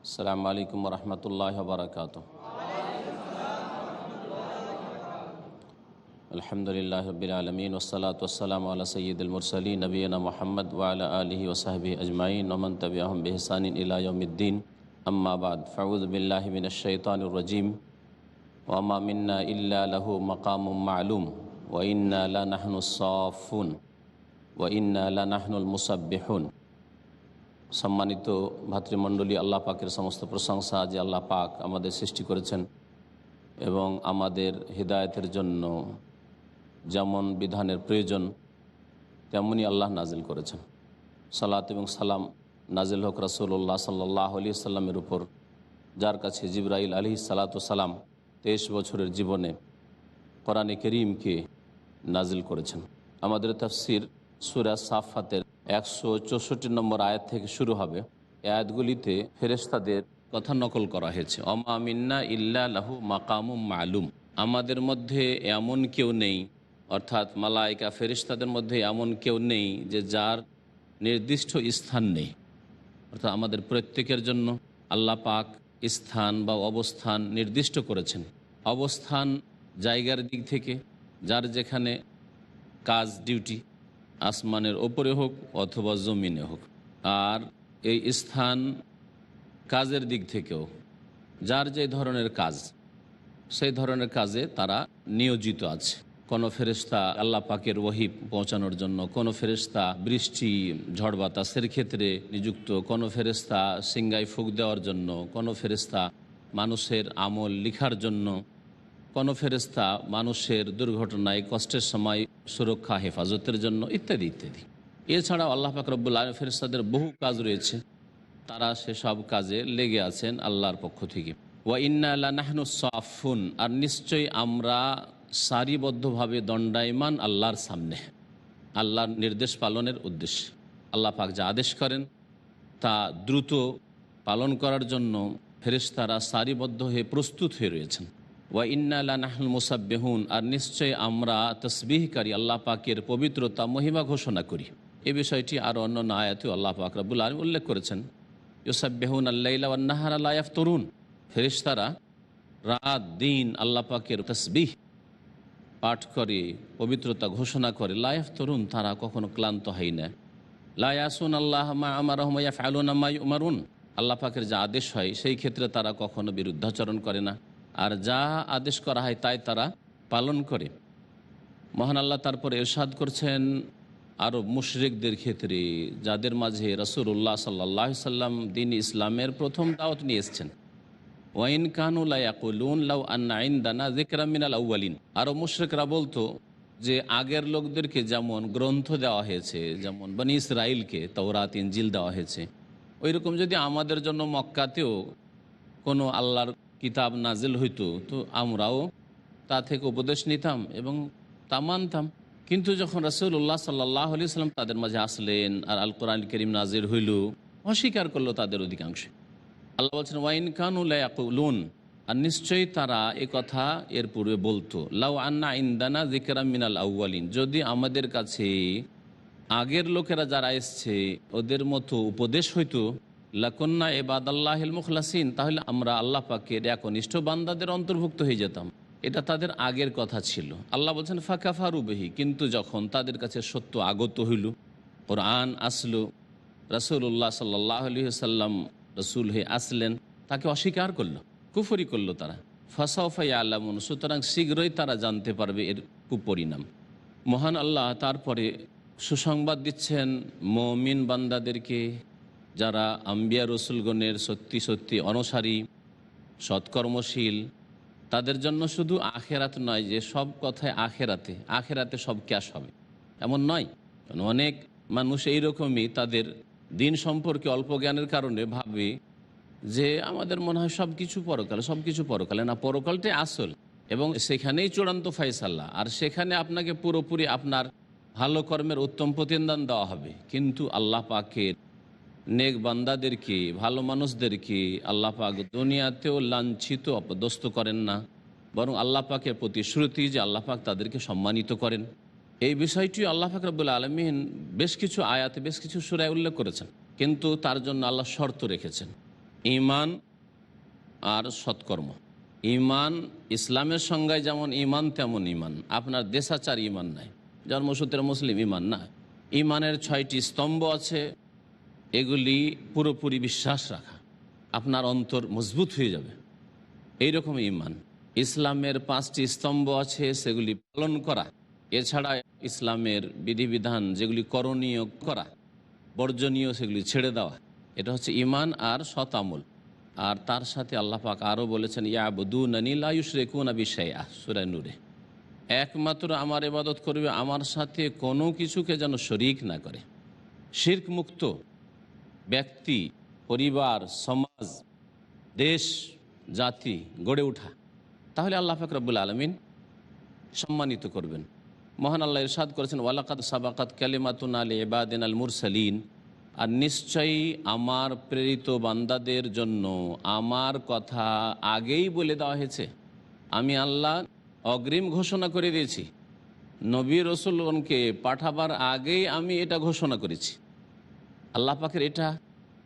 السلام عليكم ورحمة الله وبركاته الحمد لله رب العالمين والصلاة والسلام على سيد المرسلين نبينا محمد وعلى آله وصحبه أجمعين ومن تبعهم بإحسان إلى يوم الدين اما بعد فعوذ بالله من الشيطان الرجيم وما منا الا له مقام معلوم وإنا لنحن الصافون وإنا لنحن المسبحون সম্মানিত ভাতৃমণ্ডলী, আল্লাহ পাকের সমস্ত প্রশংসা যে আল্লাহ পাক আমাদের সৃষ্টি করেছেন এবং আমাদের হৃদায়তের জন্য যেমন বিধানের প্রয়োজন, তেমনই আল্লাহ নাজিল করেছেন। সালাত এবং সালাম নাজিল হক রসুল্লাহ সাল্লাহ আলি সাল্লামের উপর, যার কাছে জিব্রাইল আলি সালাত সালাম তেইশ বছরের জীবনে কোরআনে করিমকে নাজিল করেছেন। আমাদের তফসির সুরা সাফাতের একশো চৌষট্টি নম্বর আয়াত থেকে শুরু হবে। এই আয়াতগুলিতে ফেরেস্তাদের কথা নকল করা হয়েছে। অমা মিন্না ইল্লা লাহু মাকামুম মালুম। আমাদের মধ্যে এমন কেউ নেই, অর্থাৎ মালাইকা ফেরিস্তাদের মধ্যে এমন কেউ নেই যে যার নির্দিষ্ট স্থান নেই। অর্থাৎ আমাদের প্রত্যেকের জন্য আল্লাহ পাক স্থান বা অবস্থান নির্দিষ্ট করেছেন। অবস্থান জায়গার দিক থেকে, যার যেখানে কাজ, ডিউটি আসমানের ওপরে হোক অথবা জমিনে হোক। আর এই স্থান কাজের দিক থেকেও, যার যে ধরনের কাজ, সেই ধরনের কাজে তারা নিয়োজিত আছে। কোনো ফেরিস্তা আল্লাহ পাকের ওয়াহি পৌঁছানোর জন্য, কোনো ফেরিস্তা বৃষ্টি, ঝড় বাতাসের ক্ষেত্রে নিযুক্ত, কোনো ফেরিস্তা সিঙ্গাই ফুক দেওয়ার জন্য, কোনো ফেরিস্তা মানুষের আমল লিখার জন্য কোনো ফেরিস্তা মানুষের দুর্ঘটনায়, কষ্টের সময় সুরক্ষা, হেফাজতের জন্য ইত্যাদি ইত্যাদি। এছাড়াও আল্লাহ আলম ফেরিস্তাদের বহু কাজ রয়েছে। তারা সেসব কাজে লেগে আছেন আল্লাহর পক্ষ থেকে। ওয়া ইন্না নাহনু সাফুন, আর নিশ্চয়ই আমরা সারিবদ্ধভাবে দণ্ডায়মান আল্লাহর সামনে। আল্লাহর নির্দেশ পালনের উদ্দেশ্যে। আল্লাহ পাক যা আদেশ করেন, তা দ্রুত পালন করার জন্য ফেরেশতারা সারিবদ্ধ হয়ে প্রস্তুত হয়ে রয়েছেন। ওয়া নাহল মুসাব্বেহুন আর নিশ্চয়ই আমরা তসবিহকারী আল্লাহ পাকের পবিত্রতা, মহিমা ঘোষণা করি। এ বিষয়টি আরও অন্য আয়াতে আল্লাহ পাক রাবুল আলম উল্লেখ করেছেন। ইউসাব্বেহুন আল্লাহ আল্লাহ তরুণ ফেরিস্তারা রাত, দিন আল্লাহ পাকের তসবিহ পাঠ করে, পবিত্রতা ঘোষণা করে। লাইফ তরুণ তারা কখনো ক্লান্ত হয় না। লায়াসুন আল্লাহ মা আমার রহমাইয়া ফালুন উমারুন আল্লাহ পাকের যা আদেশ হয়, সেই ক্ষেত্রে তারা কখনো বিরুদ্ধাচরণ করে না। আর যা আদেশ করা হয় তাই তারা পালন করে। মহান আল্লাহ তারপর এরশাদ করছেন আরও মুশরিকদের ক্ষেত্রে, যাদের মাঝে রসুল্লাহ সাল্লাহ সাল্লাম দিন ইসলামের প্রথম দাওয়াত নিয়ে এসছেন। ওয়াইন কানুলায়াকুলুন লাউ আন্না আইন দানা জেকরামিনাল আউ্বালিন আরও মুশ্রিকরা বলতো যে আগের লোকদেরকে যেমন গ্রন্থ দেওয়া হয়েছে, যেমন বনি ইসরাইলকে তওরাত ইঞ্জিল দেওয়া হয়েছে ওই রকম যদি আমাদের জন্য মক্কাতেও কোনো আল্লাহর কিতাব নাজিল হইতো, তো আমরাও তা থেকে উপদেশ নিতাম এবং তা মানতাম। কিন্তু যখন রসুল্লাহ সাল্লাহ আলি সাল্লাম তাদের মাঝে আসলেন আর আল কোরআন করিম নাজির হইল, অস্বীকার করল তাদের অধিকাংশ আল্লাহ বলছেন, ওয়াইন কানুলাকুলুন আর নিশ্চয়ই তারা এ কথা এর পূর্বে বলতো, লাউ আন্না ইন্দানা জিকেরাম মিনাল আউ্বালিন যদি আমাদের কাছে আগের লোকেরা যারা এসছে, ওদের মতো উপদেশ হইতো লাকন্না এবাদ আল্লাহ মুখলাসিন, তাহলে আমরা আল্লাহ পাকের একনিষ্ঠ বান্দাদের অন্তর্ভুক্ত হয়ে যেতাম। এটা তাদের আগের কথা ছিল। আল্লাহ বলছেন ফাঁকা ফারুবেহি কিন্তু যখন তাদের কাছে সত্য আগত হইল, কোরআন আসলো রসুল্লাহ সাল্লাহ সাল্লাম রসুল হয়ে আসলেন, তাকে অস্বীকার করল, কুফরি করল তারা। ফাসাউফাই আল্লামুন সুতরাং শীঘ্রই তারা জানতে পারবে এর কুপরিণাম। মহান আল্লাহ তারপরে সুসংবাদ দিচ্ছেন, মমিন বান্দাদেরকে যারা আম্বিয়া রসুলগণের সত্যি সত্যি অনুসারী, সৎকর্মশীল, তাদের জন্য শুধু আখেরাত নয় যে সব কথায় আখেরাতে আখেরাতে সব ক্যাশ হবে। এমন নয় অনেক মানুষ এইরকমই তাদের দিন সম্পর্কে অল্প জ্ঞানের কারণে ভাবে যে আমাদের মনে হয় সব কিছু পরকালে, সব কিছু পরকালে। না পরকালটাই আসল এবং সেখানেই চূড়ান্ত ফাইসাল্লাহ আর সেখানে আপনাকে পুরোপুরি আপনার ভালো কর্মের উত্তম প্রতিদান দেওয়া হবে। কিন্তু আল্লাহ পাকের নেক বান্দাদেরকে ভালো মানুষদেরকে আল্লাহ পাক দুনিয়াতেও লাঞ্ছিত, অপদস্থ করেন না? বরং আল্লাহ পাকের প্রতিশ্রুতি যে আল্লাহ পাক তাদেরকে সম্মানিত করেন। এই বিষয়টি আল্লাহ পাক রব্বুল আলমিন বেশ কিছু আয়াতে, বেশ কিছু সুরায় উল্লেখ করেছেন। কিন্তু তার জন্য আল্লাহ শর্ত রেখেছেন। ইমান আর সৎকর্ম। ইমান ইসলামের সংজ্ঞায় যেমন ইমান তেমন ইমান আপনার দেশাচার ইমান নাই। জন্মসূত্রে মুসলিম ইমান না। ইমানের ছয়টি স্তম্ভ আছে। এগুলি পুরোপুরি বিশ্বাস রাখা। আপনার অন্তর মজবুত হয়ে যাবে। এইরকম ইমান। ইসলামের পাঁচটি স্তম্ভ আছে, সেগুলি পালন করা। এছাড়া ইসলামের বিধিবিধান যেগুলি করণীয় করা, বর্জনীয় সেগুলি ছেড়ে দেওয়া। এটা হচ্ছে ইমান আর শতামল আর তার সাথে আল্লাহ পাক আরও বলেছেন ইয়াবুদু নানিল আয়ুষ রেকুন আবিশাইয়া সুরায় নূরে। একমাত্র আমার এবাদত করবে আমার সাথে কোনো কিছুকে যেন শরিক না করে। শির্ক মুক্ত ব্যক্তি, পরিবার, সমাজ, দেশ, জাতি গড়ে ওঠা তাহলে আল্লাহ ফাকরাবুল আলমিন সম্মানিত করবেন। মহান আল্লাহ ইরশাদ করেছেন ওয়ালাকাত সাবাকাত কালিমাতুন আলী এবাদিন আল মুরসালিন। আর নিশ্চয়ই আমার প্রেরিত বান্দাদের জন্য আমার কথা আগেই বলে দেওয়া হয়েছে। আমি আল্লাহ অগ্রিম ঘোষণা করে দিয়েছি। নবী রসুলগণকে পাঠাবার আগেই আমি এটা ঘোষণা করেছি। আল্লাহ পাকের এটা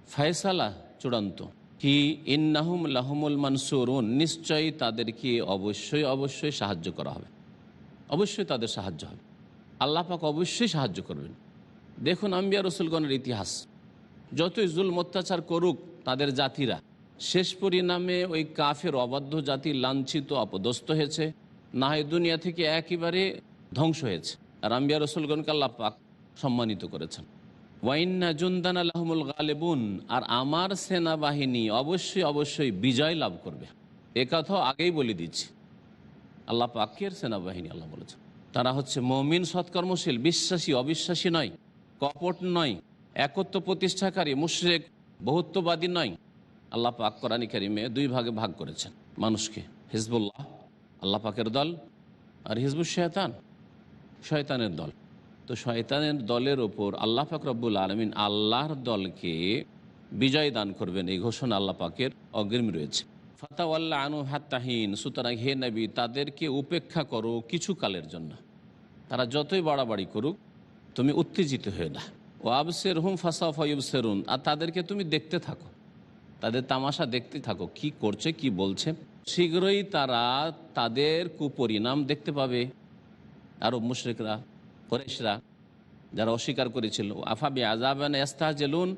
ফয়সালা চূড়ান্ত। কি ইন্নাহুম লাহমুল মানসুরুন, নিশ্চয়ই তাদেরকে অবশ্যই অবশ্যই সাহায্য করা হবে। অবশ্যই তাদের সাহায্য হবে। আল্লাহ পাক অবশ্যই সাহায্য করবেন। দেখুন আম্বিয়া রসুলগণের ইতিহাস। যতই জুল অত্যাচার করুক তাদের জাতিরা, শেষ পরিণামে ওই কাফের অবাধ্য জাতি লাঞ্ছিত, অপদস্থ হয়েছে। না হয় দুনিয়া থেকে একেবারে ধ্বংস হয়েছে। আর আম্বিয়া রসুলগণকে আল্লাহ পাক সম্মানিত করেছেন। ওয়াইন্না জুন্দান আলহমুল গালেবুন, আর আমার সেনাবাহিনী অবশ্যই অবশ্যই বিজয় লাভ করবে। এ কথাও আগেই বলে দিচ্ছি। আল্লাহ পাকের সেনাবাহিনী, আল্লাহ বলেছেন। তারা হচ্ছে মমিন, সৎকর্মশীল, বিশ্বাসী, অবিশ্বাসী নয়, কপট নয়, একত্ব প্রতিষ্ঠাকারী, মুশরেক, বহুত্ববাদী নয়। আল্লাহ পাক কোরআনী কারিমে দুই ভাগে ভাগ করেছেন। মানুষকে হিজবুল্লাহ, আল্লাহ পাকের দল, আর হিজবুল শয়তান, শয়তানের দল। তো শয়তানের দলের ওপর আল্লাহ পাক রব্বুল আলমিন আল্লাহর দলকে বিজয় দান করবেন, এই ঘোষণা আল্লাহ পাকের অগ্রিম রয়েছে। ফাতাওয়াল্লা আনু হাত্তাহীন সুতরাং হে নবী, তাদেরকে উপেক্ষা করো কিছু কালের জন্য। তারা যতই বাড়াবাড়ি করুক, তুমি উত্তেজিত হয়ে না। ও আবসের হুম ফাসা ফয়ুব সেরুন আর তাদেরকে তুমি দেখতে থাকো। তাদের তামাশা দেখতে থাকো, কি করছে, কি বলছে। শীঘ্রই তারা তাদের কুপরিণাম দেখতে পাবে। আরব মুশরিকরা ফরেশরা যারা অস্বীকার করেছিল আফাবি আজাবান এস্তাজেলুন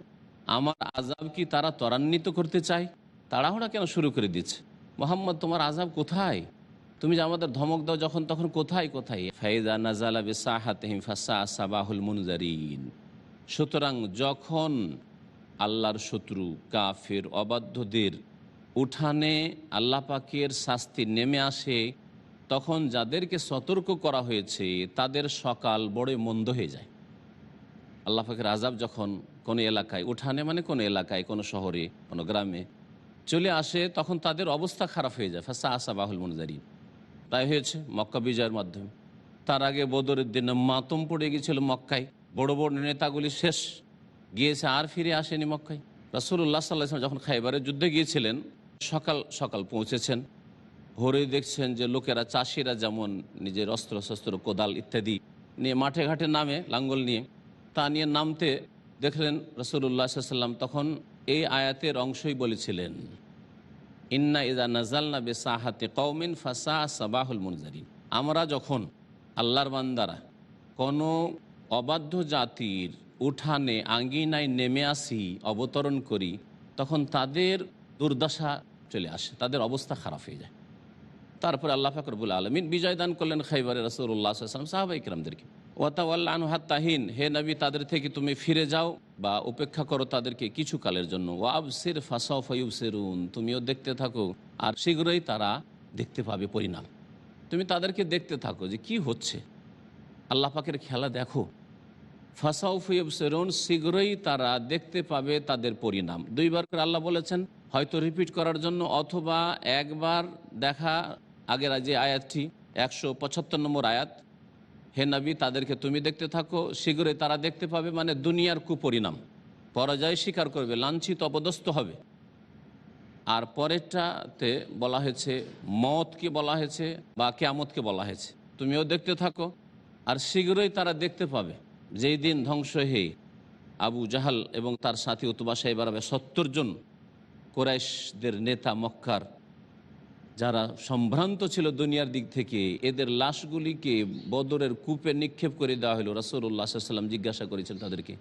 আমার আজাব কি তারা ত্বরান্বিত করতে চায়? তাড়াহুড়া কেন শুরু করে দিচ্ছে? মোহাম্মদ, তোমার আজাব কোথায়? তুমি যে আমাদের ধমক দাও যখন তখন কোথায় কোথায়? ফাইজা নাজালা বেসাহাতহিম ফাসা সাবাহুল মুনজারিন সুতরাং যখন আল্লাহর শত্রু, কাফের, অবাধ্যদের উঠানে আল্লাহ পাকের শাস্তি নেমে আসে তখন যাদেরকে সতর্ক করা হয়েছে, তাদের সকাল বড় মন্দ হয়ে যায়। আল্লাহ পাকের আজাব যখন কোনো এলাকায় উঠানে মানে কোনো এলাকায়, কোনো শহরে, কোনো গ্রামে চলে আসে, তখন তাদের অবস্থা খারাপ হয়ে যায়। ফাঁসা আসা বাহুল মনজারি তাই হয়েছে মক্কা বিজয়ের মাধ্যমে। তার আগে বদরের দিনে মাতম পড়ে গিয়েছিল মক্কায়। বড় বড় নেতাগুলি শেষ গিয়েছে, আর ফিরে আসেনি মক্কায়। রাসুল্লাহ সাল্লাহ যখন খাইবারের যুদ্ধে গিয়েছিলেন, সকাল সকাল পৌঁছেছেন। ভোরে দেখছেন যে লোকেরা, চাষিরা যেমন নিজের অস্ত্র শস্ত্র, কোদাল ইত্যাদি নিয়ে মাঠে ঘাটে নামে লাঙ্গল নিয়ে, তা নিয়ে নামতে দেখলেন রসুল্লাহ সাল্লাম তখন এই আয়াতের অংশই বলেছিলেন, ইন্না ইজা নাজালনা বে সাহাতে কৌমিন ফাসা সাবাহুল মুনজারিন। আমরা যখন আল্লাহর বান্দারা কোনো অবাধ্য জাতির উঠানে, আঙ্গিনায় নেমে আসি, অবতরণ করি, তখন তাদের দুর্দশা চলে আসে, তাদের অবস্থা খারাপ হয়ে যায়। তারপরে আল্লাহ ফাকরবুল আলমিন বিজয় দান করলেন খাইবারে রসুল্লাহ আসলাম সাহাবাই কিরামদেরকে। ওয়াতাওয়াল্লা আনহাত তাহিন হে নবী, তাদের থেকে তুমি ফিরে যাও বা উপেক্ষা করো তাদেরকে কিছু কালের জন্য। ওয়াব সির ফাসাও ফয়ুব সেরুন তুমিও দেখতে থাকো আর শীঘ্রই তারা দেখতে পাবে পরিণাম। তুমি তাদেরকে দেখতে থাকো যে কি হচ্ছে। আল্লাহ পাকের খেলা দেখো। ফাসাউ ফয়ুব সেরুন শীঘ্রই তারা দেখতে পাবে তাদের পরিণাম। দুইবার করে আল্লাহ বলেছেন, হয়তো রিপিট করার জন্য অথবা একবার দেখা আগের যে আয়াতটি, একশো পঁচাত্তর নম্বর আয়াত, হে নবী, তাদেরকে তুমি দেখতে থাকো, শীঘ্রই তারা দেখতে পাবে মানে দুনিয়ার কুপরিণাম। পরাজয় স্বীকার করবে, লাঞ্ছিত, অপদস্থ হবে। আর পরেরটাতে বলা হয়েছে, মতকে বলা হয়েছে বা কেয়ামতকে বলা হয়েছে। তুমিও দেখতে থাকো আর শীঘ্রই তারা দেখতে পাবে। যেই দিন ধ্বংস হয়ে আবু জাহাল এবং তার সাথী উতবা সাহেব আরবে সত্তর জন কোরাইশদের নেতা মক্কার যারা সম্ভ্রান্ত ছিল দুনিয়ার দিক থেকে, এদের লাশগুলিকে বদরের কূপে নিক্ষেপ করে দেওয়া হলো। রসুল্লাহ সাল্লাম জিজ্ঞাসা করেছেন তাদেরকে,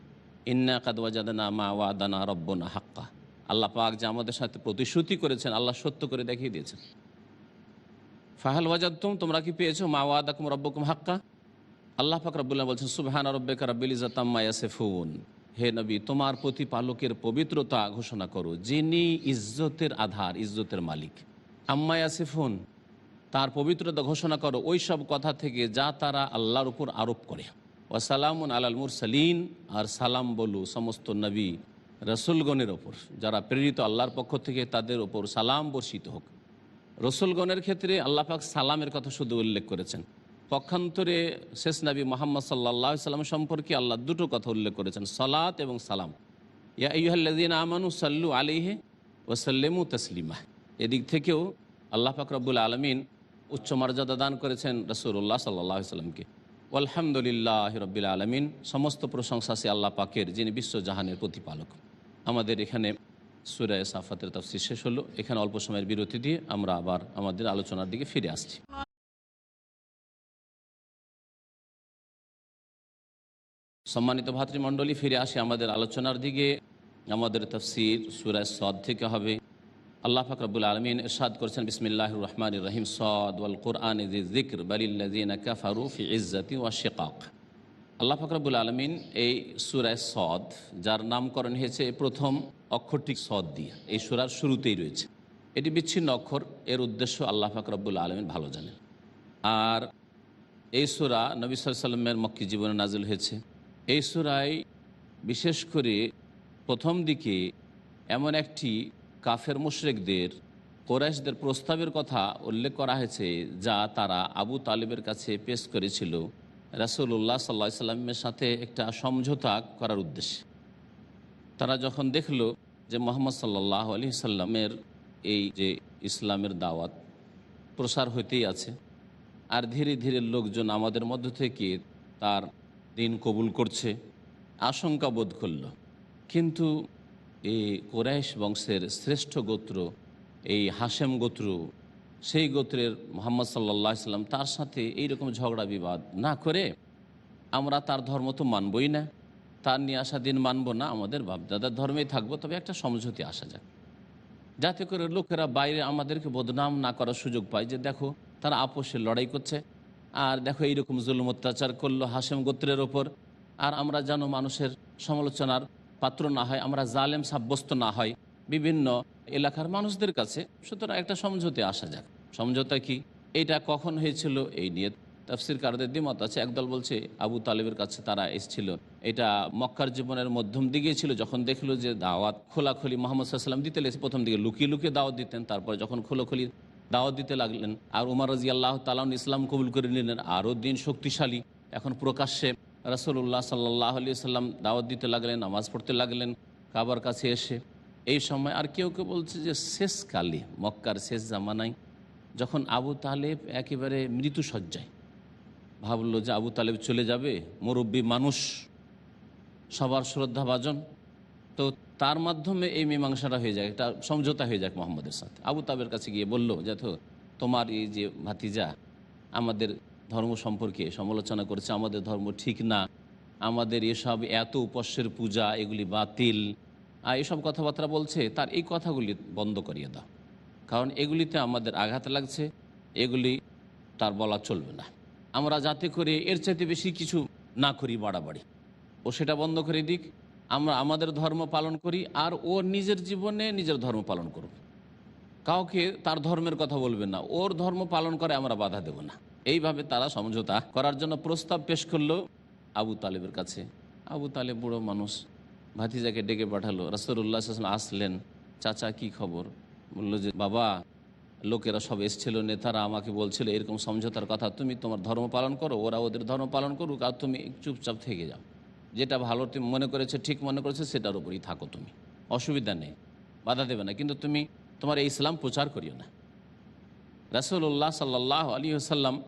ইন্না কাদওয়াজাদানা মা ওয়াদানা রব্বনা হাক্কা। আল্লাহ পাক যে আমাদের সাথে প্রতিশ্রুতি করেছেন, আল্লাহ সত্য করে দেখিয়ে দিয়েছেন। ফাহাল ওয়াজাদতুম, তোমরা কি পেয়েছ? মা ওয়াদাকুম রব্বকুম হাক্কা? আল্লাহ পাক রব্বুল্লাহ বলছেন, সুবহান রব্বেকা রব্বিল ইজাতাম্মা ইয়াসিফুন। হে নবী, তোমার প্রতিপালকের পবিত্রতা ঘোষণা করো, যিনি ইজ্জতের আধার, ইজ্জতের মালিক। আম্মা ইয়াসিফুন, তার পবিত্রতা ঘোষণা করো, ওই সব কথা থেকে যা তারা আল্লাহর উপর আরোপ করে। ওয়াসালামুন আলাল মুরসালিন, আর সালাম বলু সমস্ত নবী রসুলগণের ওপর, যারা প্রেরিত আল্লাহর পক্ষ থেকে তাদের ওপর সালাম বর্ষিত হোক। রসুলগণের ক্ষেত্রে আল্লাহ পাক সালামের কথা শুধু উল্লেখ করেছেন। পক্ষান্তরে শেষ নবী মোহাম্মদ সাল্লাহ সাল্লাম সম্পর্কে আল্লাহ দুটো কথা উল্লেখ করেছেন, সালাত এবং সালাম। ইয়া ইহাল্লাদিন আমানু সাল্লু আলিহে ও ওসাল্লেমু তসলিমা। এদিক থেকেও আল্লাহ পাক রব্বুল আলমিন উচ্চ মর্যাদা দান করেছেন রসুল্লাহ সাল্লাহ সাল্লামকে। আলহামদুলিল্লাহ রব্বিল আলমিন, সমস্ত প্রশংসা সে আল্লাহ পাকের, যিনি বিশ্বজাহানের প্রতিপালক। আমাদের এখানে সুরায় সাফাতের তফসির শেষ হলো। এখানে অল্প সময়ের বিরতি দিয়ে আমরা আবার আমাদের আলোচনার দিকে ফিরে আসছি। সম্মানিত ভাতৃমণ্ডলী, ফিরে আসে আমাদের আলোচনার দিকে। আমাদের তফসির সুরায় সদ থেকে হবে। আল্লাহ ফাকরাবুল আলমিন ইরশাদ করেছেন বিসমিল্লাহ রহমান রহিম, সদ ওয়াল কোরআন জিক্র বালিল্লাজিন কাফারু ফি ইজ্জতি ওয়া শেকাক। আল্লাহ ফাকরাবুল আলমিন এই সুরায় সদ, যার নামকরণ হয়েছে প্রথম অক্ষরটি সদ দিয়ে, এই সুরার শুরুতেই রয়েছে। এটি বিচ্ছিন্ন অক্ষর, এর উদ্দেশ্য আল্লাহ ফাকরাবুল আলমিন ভালো জানেন। আর এই সুরা নবী সাল্লামের মক্কি জীবনে নাজিল হয়েছে। এই সুরায় বিশেষ করে প্রথম দিকে এমন একটি কাফের মুশরেকদের, কোরাইশদের প্রস্তাবের কথা উল্লেখ করা হয়েছে যা তারা আবু তালিবের কাছে পেশ করেছিল। রাসুল্লাহ সাল্লা সাল্লামের সাথে একটা সমঝোতা করার উদ্দেশ্যে। তারা যখন দেখল যে মোহাম্মদ সাল্লাহ আলি সাল্লামের এই যে ইসলামের দাওয়াত প্রসার হইতেই আছে, আর ধীরে ধীরে লোকজন আমাদের মধ্য থেকে তার দিন কবুল করছে, আশঙ্কা বোধ করল। কিন্তু এই কোরাইশ বংশের শ্রেষ্ঠ গোত্র, এই হাসেম গোত্র, সেই গোত্রের মোহাম্মদ সাল্লাহ সাল্লাম তার সাথে এই রকম ঝগড়া বিবাদ না করে আমরা তার ধর্ম তো মানবই না। তার নিয়ে আসা দিন মানব না, আমাদের বাপদাদার ধর্মেই থাকব, তবে একটা সমঝোতে আসা যাক। যাতে করে লোকেরা বাইরে আমাদেরকে বদনাম না করার সুযোগ পায় যে দেখো, তারা আপোষে লড়াই করছে, আর দেখো এইরকম জুলুম অত্যাচার করল হাসেম গোত্রের ওপর। আর আমরা যেন মানুষের সমালোচনার পাত্র না হয়, আমরা জালেম, সাব্যস্ত না হয়, বিভিন্ন এলাকার মানুষদের কাছে। সুতরাং একটা সমঝোতে আসা যাক। সমঝোতা কি? এটা কখন হয়েছিল? এই নিয়ে তাফসির কারদের দ্বিমত আছে। একদল বলছে, আবু তালেবের কাছে তারা এসেছিল। এটা মক্কার জীবনের মধ্যম দিকে ছিল, যখন দেখল যে দাওয়াত খোলাখুলি মোহাম্মদ সাল্লাম দিতে লেগেছে প্রথম দিকে লুকিয়ে লুকিয়ে দাওয়াত দিতেন, তারপরে যখন খোলাখুলি দাওয়াত দিতে লাগলেন, আর উমার রাজি আল্লাহ তালান ইসলাম কবুল করে নিলেন, আরও দিন শক্তিশালী। এখন প্রকাশ্যে রসুল্লাহ সাল্লাহ আলি সাল্লাম দাওয়াত দিতে লাগলেন, নামাজ পড়তে লাগলেন, কাবার কাছে এসে। এই সময় আর কেউ কেউ বলছে যে শেষকালে মক্কার শেষ জামানায়। যখন আবু তালেব একেবারে মৃত্যু সজ্জায় ভাবলো যে, আবু তালেব চলে যাবে, মুরব্বী মানুষ, সবার শ্রদ্ধাভাজন। তো তার মাধ্যমে এই মীমাংসাটা হয়ে যায়, একটা সমঝোতা হয়ে যাক মোহাম্মদের সাথে। আবু তাবের কাছে গিয়ে বলল যে তোমার এই যে ভাতিজা, আমাদের ধর্ম সম্পর্কে সমালোচনা করেছে, আমাদের ধর্ম ঠিক না, আমাদের এসব এত উপস্যের পূজা, এগুলি বাতিল। আর এসব কথাবার্তা বলছে, তার এই কথাগুলি বন্ধ করিয়ে দাও। কারণ এগুলিতে আমাদের আঘাত লাগছে, এগুলি তার বলা চলবে না। আমরা যাতে করে এর চাইতে বেশি কিছু না করি বাড়াবাড়ি। ও সেটা বন্ধ করে দিক, আমরা আমাদের ধর্ম পালন করি, আর ও নিজের জীবনে নিজের ধর্ম পালন করুক। কাউকে তার ধর্মের কথা বলবে না, ওর ধর্ম পালন করে আমরা বাধা দেব না। এইভাবে তারা সমঝোতা করার জন্য প্রস্তাব পেশ করল আবু তালেবের কাছে। আবু তালেব বুড়ো মানুষ। ভাতিজাকে ডেকে পাঠালো। রাসুল্লাহ আসলেন। চাচা, কি খবর? বলল যে, বাবা, লোকেরা সব এসছিল, নেতারা আমাকে বলছিল, এরকম সমঝোতার কথা তুমি তোমার ধর্ম পালন করো, ওরা ওদের ধর্ম পালন করুক আর তুমি চুপচাপ থেকে যাও। যেটা ভালো তুমি মনে করেছে, ঠিক মনে করেছে, সেটার উপরই থাকো তুমি। অসুবিধা নেই। বাধা দেবে না। কিন্তু তুমি তোমার এই ইসলাম প্রচার করিও না। রাসুল্লাহ সাল্লাহ আলী আসাল্লাম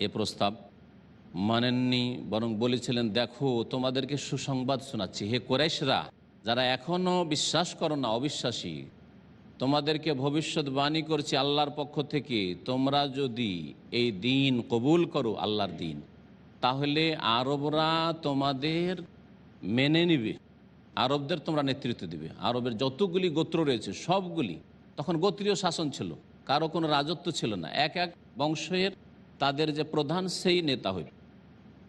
এ প্রস্তাব। মানেননি, বরং বলেছিলেন, দেখো, তোমাদেরকে সুসংবাদ শোনাচ্ছি। হে কোরাইশরা, যারা এখনও বিশ্বাস করো না, অবিশ্বাসী, তোমাদেরকে ভবিষ্যৎবাণী করছি আল্লাহর পক্ষ থেকে। তোমরা যদি এই দিন কবুল করো আল্লাহর দিন, তাহলে আরবরা তোমাদের মেনে নিবে। আরবদের তোমরা নেতৃত্ব দিবে। আরবের যতগুলি গোত্র রয়েছে, সবগুলি, তখন গোত্রীয় শাসন ছিল। কারও কোনো রাজত্ব ছিল না। এক এক বংশের তাদের যে প্রধান সেই নেতা হইল।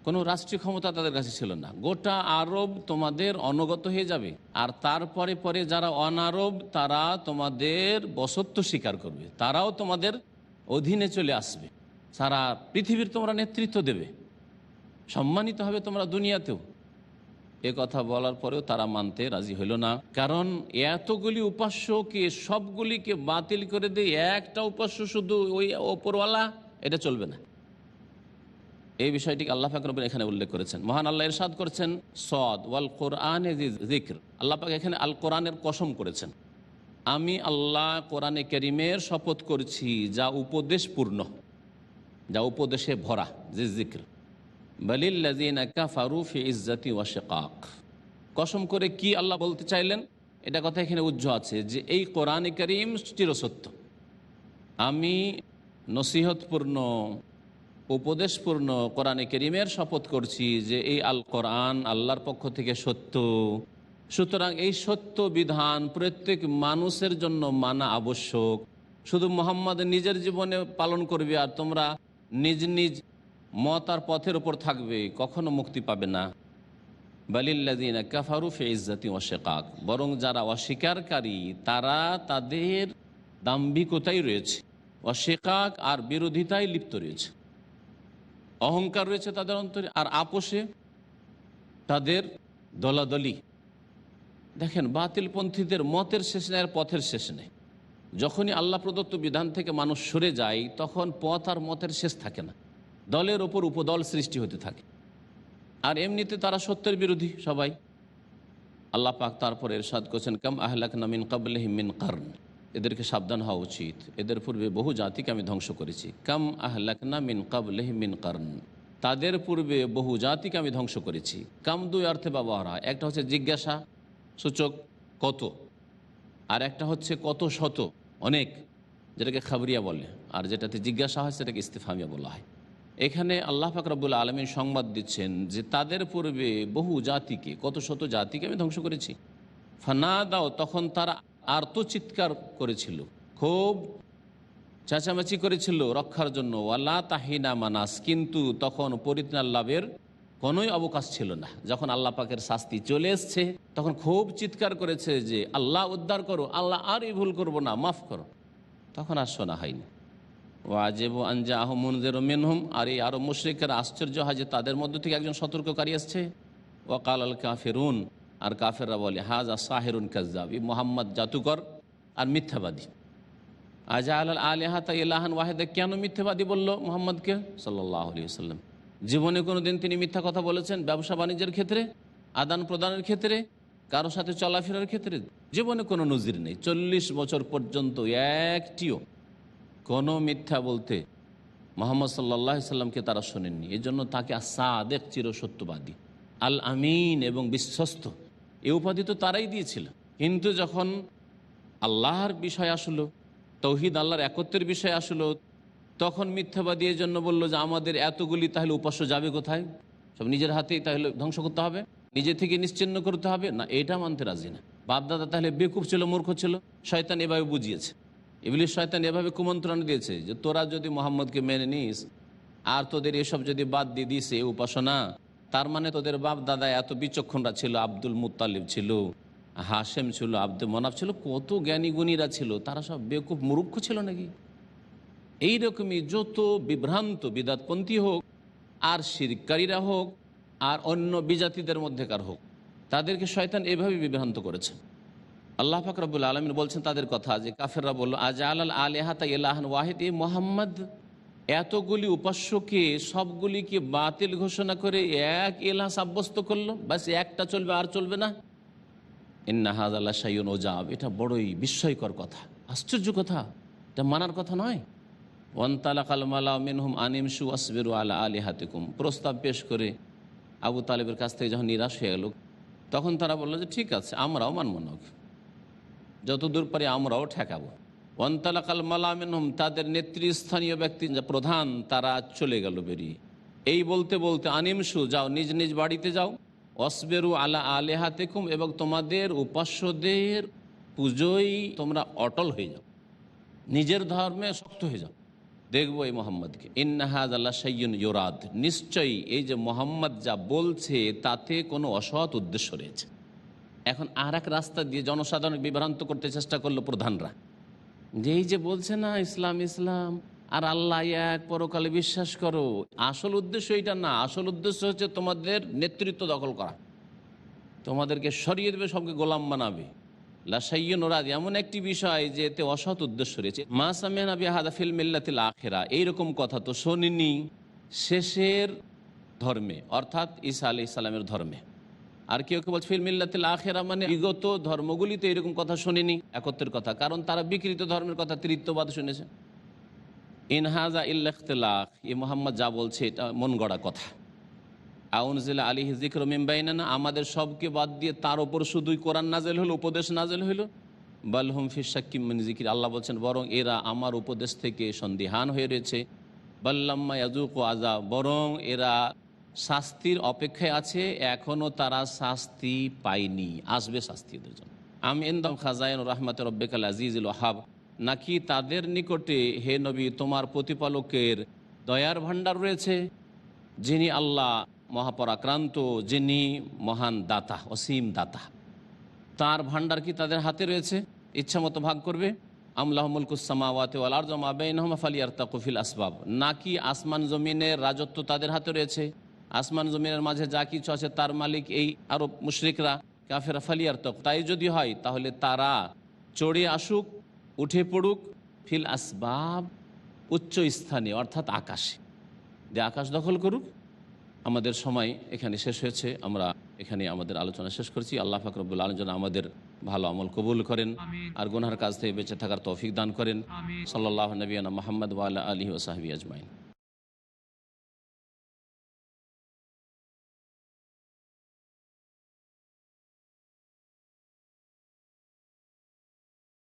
কোনো রাষ্ট্রীয় ক্ষমতা তাদের কাছে ছিল না। গোটা আরব তোমাদের অনগত হয়ে যাবে। আর তারপরে পরে যারা অনারব, তারা তোমাদের বসত্ব স্বীকার করবে। তারাও তোমাদের অধীনে চলে আসবে। সারা পৃথিবীর তোমরা নেতৃত্ব দেবে। সম্মানিত হবে তোমরা দুনিয়াতেও। এ কথা বলার পরেও তারা মানতে রাজি হইল না। কারণ এতগুলি উপাস্যকে, সবগুলিকে বাতিল করে দিয়ে। একটা উপাস্য শুধু ওই ওপরওয়ালা এটা চলবে না। এই বিষয়টিকে আল্লাহ ফাকরবেন এখানে উল্লেখ করেছেন। মহান আল্লাহ ইরশাদ করেছেন, সদ ওয়াল কোরআন জিক্র আল্লাহ এখানে আল কোরআনের কসম করেছেন। আমি আল্লাহ কোরআনে করিমের শপথ করছি, যা উপদেশপূর্ণ, যা উপদেশে ভরা যে জিক্র বালিল্লাজিনা কাফারু ফি ইজ্জাতি ওয়াশেকাক কসম করে কি আল্লাহ বলতে চাইলেন? এটা কথা এখানে উজ্জ্ব আছে যে এই কোরআন করিম চিরসত্য। আমি নসিহতপূর্ণ, উপদেশপূর্ণ কোরআনে করিমের শপথ করছি যে এই আল কোরআন আল্লাহর পক্ষ থেকে সত্য। সুতরাং এই সত্য বিধান প্রত্যেক মানুষের জন্য মানা আবশ্যক। শুধু মোহাম্মদ নিজের জীবনে পালন করবে আর তোমরা নিজ নিজ মত আর পথের ওপর থাকবে, কখনো মুক্তি পাবে না। বালিল্লাদিনা কাফারু ফে অশেকাক বরং যারা অস্বীকারী, তারা তাদের দাম্ভিকতাই রয়েছে। অশেকাক আর বিরোধিতায় লিপ্ত রয়েছে। অহংকার রয়েছে তাদের অন্তরে আর আপোষে তাদের দলাদলি। দেখেন, বাতিলপন্থীদের মতের শেষ নেই আর পথের শেষ নেই। যখনই আল্লাহ প্রদত্ত বিধান থেকে মানুষ সরে যায়, তখন পথ আর মতের শেষ থাকে না। দলের ওপর উপদল সৃষ্টি হতে থাকে। আর এমনিতে তারা সত্যের বিরোধী সবাই। আল্লাহ পাক তারপরে এরশাদ করছেন, কাম আহলাক নামিন কাবলেহ মিন কার্ন। এদেরকে সাবধান হওয়া উচিত। এদের পূর্বে বহু জাতিকে আমি ধ্বংস করেছি। কাম আহলাকনা মিন কাবলেহ মিন কার্ন তাদের পূর্বে বহু জাতিকে আমি ধ্বংস করেছি। কাম দুই অর্থে ব্যবহার হয়। একটা হচ্ছে জিজ্ঞাসা, সূচক, কত। আর একটা হচ্ছে কত শত। অনেক, যেটাকে খাবরিয়া বলে। আর যেটাতে জিজ্ঞাসা হয়, সেটাকে ইস্তেফামিয়া বলা হয়। এখানে আল্লাহ ফাকরাবুল আলমীর সংবাদ দিচ্ছেন যে তাদের পূর্বে বহু জাতিকে, কত শত জাতিকে আমি ধ্বংস করেছি। ফানা দাও তখন তারা আর্তচিৎকার করেছিল, খুব চেঁচামেচি করেছিল রক্ষার জন্য। ওয়াল্লা তাহিনা মানাস, কিন্তু তখন পরিত্রাণ লাভের কোনোই অবকাশ ছিল না। যখন আল্লাহ পাকের শাস্তি চলে এসছে, তখন খুব চিৎকার করেছে যে, আল্লাহ উদ্ধার করো, আল্লাহ আর এই ভুল করব না, মাফ করো। তখন আর শোনা হয়নি। ও আজেব আনজা আহমদের মেনহম, আর এই আরও মুশ্রিকের আশ্চর্য হয় যে, তাদের মধ্য থেকে একজন সতর্ককারী আসছে ওয়াকাল আল কাফেরুন আর কাফেররা বলে, হাজা সাহেরুন কাজাব মোহাম্মদ জাতুকর আর মিথ্যাবাদী। আজা আল আলিহাতা ইলাহান ওয়াহেদা, কেন মিথ্যাবাদী বলল মোহাম্মদকে? সাল্লাহ আলী সাল্লাম জীবনে কোনো দিন তিনি মিথ্যা কথা বলেছেন ব্যবসা বাণিজ্যের ক্ষেত্রে, আদান প্রদানের ক্ষেত্রে, কারও সাথে চলাফেরার ক্ষেত্রে। জীবনে কোনো নজির নেই। চল্লিশ বছর পর্যন্ত একটিও কোনো মিথ্যা বলতে মোহাম্মদ সাল্লাহ সাল্লামকে তারা শোনেননি। এই জন্য তাকে সাদেক চির সত্যবাদী আল আমিন এবং বিশ্বস্ত এ উপাধি তো তারাই দিয়েছিল কিন্তু যখন আল্লাহর বিষয় আসলো, তৌহিদ আল্লাহর একত্রের বিষয় আসলো, তখন মিথ্যাবাদী এই জন্য বলল যে, আমাদের এতগুলি তাহলে উপাস্য যাবে কোথায়? সব নিজের হাতেই তাহলে ধ্বংস করতে হবে? নিজে থেকে নিশ্চিন্ন করতে হবে? না, এটা মানতে রাজি না। বাপদাদা তাহলে বেকুব ছিল, মূর্খ ছিল, শয়তান এভাবে বুঝিয়েছে। এগুলি শয়তান এভাবে কুমন্ত্রণ দিয়েছে যে, তোরা যদি মোহাম্মদকে মেনে নিস, আর তোদের এসব যদি বাদ দিয়ে দিস, এ উপাসনা তার মানে তোদের বাপ দাদা এত বিচক্ষণরা ছিল, আব্দুল মুতালিব ছিল হাসেম ছিল, আব্দুল মনাফ ছিল, কত জ্ঞানী গুণীরা ছিল, তারা সব বেকুব মুরুক্ষ ছিল নাকি? এইরকমই যত বিভ্রান্ত বিদাতপন্থী হোক, আর শিরকারীরা হোক, আর অন্য বিজাতিদের মধ্যেকার হোক, তাদেরকে শয়তান এভাবে বিভ্রান্ত করেছে। আল্লাহ ফাকরাবুল আলমিন বলছেন তাদের কথা, যে কাফেররা বলল আজ আল আলেহাতা ইলাহান ওয়াহিদ, এ মোহাম্মদ এতগুলি উপাস্যকে সবগুলিকে বাতিল ঘোষণা করে এক এলাহ সাব্যস্ত করল। বাস একটা চলবে, আর চলবে না। ইন্নাহাজ আল্লাহ সাইন ওজাব এটা বড়ই বিস্ময়কর কথা। আশ্চর্য কথা। এটা মানার কথা নয়। ওয়ান্তালা কালমালা মিনহুম আনিমসু আসবিরু আলা আলী হাতিকুম প্রস্তাব পেশ করে আবু তালেবের কাছ থেকে যখন নিরাশ হয়ে গেল, তখন তারা বলল যে, ঠিক আছে, আমরাও মানব যতদূর পারি আমরাও ঠেকাবো। ওয়ান্তালাকাল মালামিনহম, তাদের নেতৃস্থানীয় ব্যক্তি যা প্রধান, তারা চলে গেল বেরিয়ে এই বলতে বলতে আনিমসু, যাও নিজ নিজ বাড়িতে যাও। অসবেরু আলা আলেহাতেকুম, এবং তোমাদের উপাস্যদের পুজোয় তোমরা অটল হয়ে যাও। নিজের ধর্মে শক্ত হয়ে যাও। দেখব এই মোহাম্মদকে। ইন্নাহাজ আল্লাহ সৈয়ন ইয়োরাদ নিশ্চয়ই এই যে মোহাম্মদ যা বলছে, তাতে কোনো অসৎ উদ্দেশ্য রয়েছে। এখন আর এক রাস্তা দিয়ে জনসাধারণ বিভ্রান্ত করতে চেষ্টা করল প্রধানরা। যে এই যে বলছে না, ইসলাম ইসলাম, আর আল্লাহ এক পরকালে বিশ্বাস করো, আসল উদ্দেশ্য এটা না, আসল উদ্দেশ্য হচ্ছে তোমাদের নেতৃত্ব দখল করা। তোমাদেরকে সরিয়ে দেবে, সবকে গোলাম বানাবে। লাসাইয়ন ওরাদ এমন একটি বিষয় যে এতে অসৎ উদ্দেশ্য রয়েছে। মা সামিয়ানা বিহাদা ফিল মিল্লাতিল আখেরা, এইরকম কথা তো শোনিনি শেষের ধর্মে, অর্থাৎ ঈসা আলি ইসলামের ধর্মে। আর কেউ কেউ বলছে, ফিল আখেরা মানে বিগত ধর্মগুলিতে এরকম কথা শুনিনি, একত্রের কথা। কারণ তারা বিকৃত ধর্মের কথা তৃতীয়বাদ শুনেছে। ইনহাজা ইল্লাখতলাখ ই মোহাম্মদ যা বলছে, এটা মন গড়া কথা। আউনজিল্লা আলী জিক্র মিমবাইনা আমাদের সবকে বাদ দিয়ে তার ওপর শুধুই কোরআন নাজেল হলো, উপদেশ নাজেল হলো। বালহুম ফিসাক্কিম জিকির আল্লাহ বলছেন, বরং এরা আমার উপদেশ থেকে সন্দিহান হয়ে রয়েছে। বাল্লাম্মা ইয়াজুক আজা বরং এরা শাস্তির অপেক্ষায় আছে এখনও তারা শাস্তি পায়নি। আসবে শাস্তি ওদের জন্য। আমি এন্দম খাজায়ন রহমত রব্বেকাল আজিজুল ওহাব নাকি তাদের নিকটে, হে নবী, তোমার প্রতিপালকের দয়ার ভাণ্ডার রয়েছে? যিনি আল্লাহ মহাপরাক্রান্ত, যিনি মহান দাতা, অসীম দাতা। তার ভাণ্ডার কি তাদের হাতে রয়েছে? ইচ্ছা মতো ভাগ করবে। আমলাহমুলকুসামাওয়াতে ওয়ালার জমা বেনহমা ফালিয়ার তাকুফিল আসবাব। নাকি আসমান জমিনের রাজত্ব তাদের হাতে রয়েছে? আসমান জমিনের মাঝে যা কিছু আছে তার মালিক এই আরব মুশরিকরা কাফেরা ফালিয়ার তক তাই যদি হয় তাহলে তারা চড়ে আসুক উঠে পড়ুক ফিল আসবাব উচ্চ স্থানে অর্থাৎ আকাশে। যে আকাশ দখল করুক। আমাদের সময় এখানে শেষ হয়েছে। আমরা এখানে আমাদের আলোচনা শেষ করছি। আল্লাহ ফাকরবুল আলম যেন আমাদের ভালো আমল কবুল করেন আর গুনহার কাজ থেকে বেঁচে থাকার তৌফিক দান করেন। সাল্লাহ নবীনা মোহাম্মদ ওয়াল্লা আলী ওসাহাবি আজমাইন।